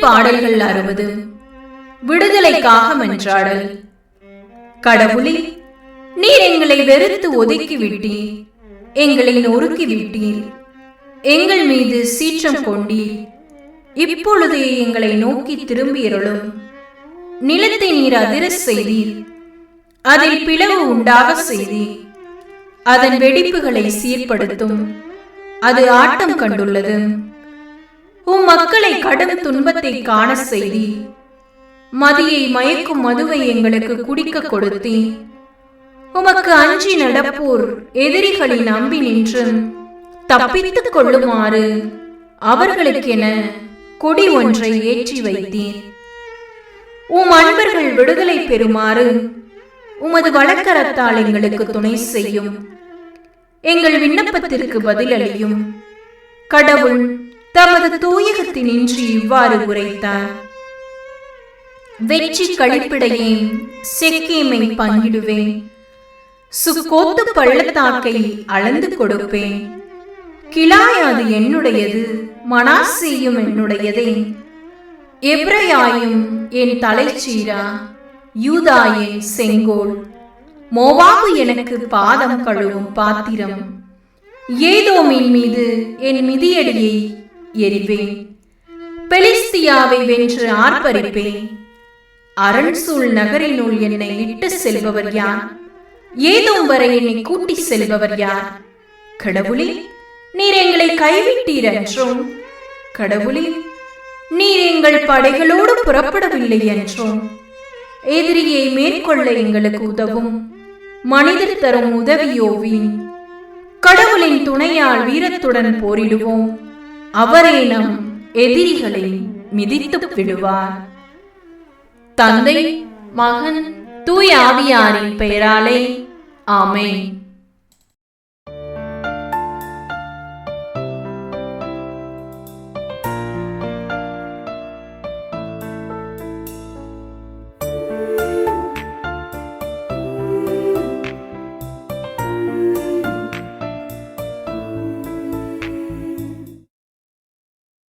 பாடல்கள் அறுபது. விடுதலைக்காக மன்றாடல். கடவுளே நீர் எங்களை வெறுத்து ஒதுக்கி விட்டீர் எங்களை நொறுக்கி விட்டீர் எங்கள் மீது சீற்றம் கொண்டீர். இப்பொழுதே எங்களை நோக்கி திரும்பியருளும். நிலத்தை நீர் அதிர செய்தீர். அதில் பிளவு உண்டாக செய்தீர். அதன் வெடிப்புகளை சீர்படுத்தும். அது ஆட்டம் கண்டுள்ளது. உம் மக்களை கடும் துன்பத்தை காண செய்தி. மதியை மயக்கும் மதுவை எங்களுக்கு குடிக்க கொடுத்தி. உமக்கு அஞ்சி நடப்போர் எதிரிகளை நம்பி நின்று தப்பித்துக் கொள்ளுமாறு அவர்களுக்கென கொடி ஒன்றை ஏற்றி வைத்தீர் உம் அன்பர்கள் விடுதலை பெறுமாறு உமது வழக்கரத்தால் எங்களுக்கு துணை செய்யும். எங்கள் விண்ணப்பத்திற்கு பதிலளியும். கடவுள் தமது தூயகத்தினின்றி இவ்வாறு உரைத்தார். வெற்றி கழிப்பிடையே செக்கேமை பங்கிடுவேன் சுக்கோத்து பள்ளத்தாக்கை அளந்து கொடுப்பேன் கிளாயாது அது என்னுடையது மனாசியும் என்னுடையதே. எப்ரையாயும் என் தலைச்சீரா யூதா என் செங்கோல். மோவாபு எனக்கு பாதம் கழுவும் பாத்திரம். ஏதோமின் மீது என் மிதியடியை எரிவேன் பெலிஸ்தியாவை வென்று ஆர்ப்பரிப்பேன். அரண்சூழ் நகரினுள் என்னை இட்டு செல்பவர் யார்? ஏதோ வரை என்னை கூட்டி செல்பவர் யார்? கடவுளே நீர் எங்களை கைவிட்டீர் என்றும் கடவுளே நீர் எங்கள் படைகளோடு புறப்படவில்லை என்றும். எதிரியை மேற்கொள்ள எங்களுக்கு உதவும். மனிதர் தரும் உதவியோவின் கடவுளின் துணையால் வீரத்துடன் போரிடுவோம். அவரே நம் எதிரிகளை மிதித்து விடுவார் தந்தை மகன் தூய ஆவியாரின் பெயராலே ஆமென்.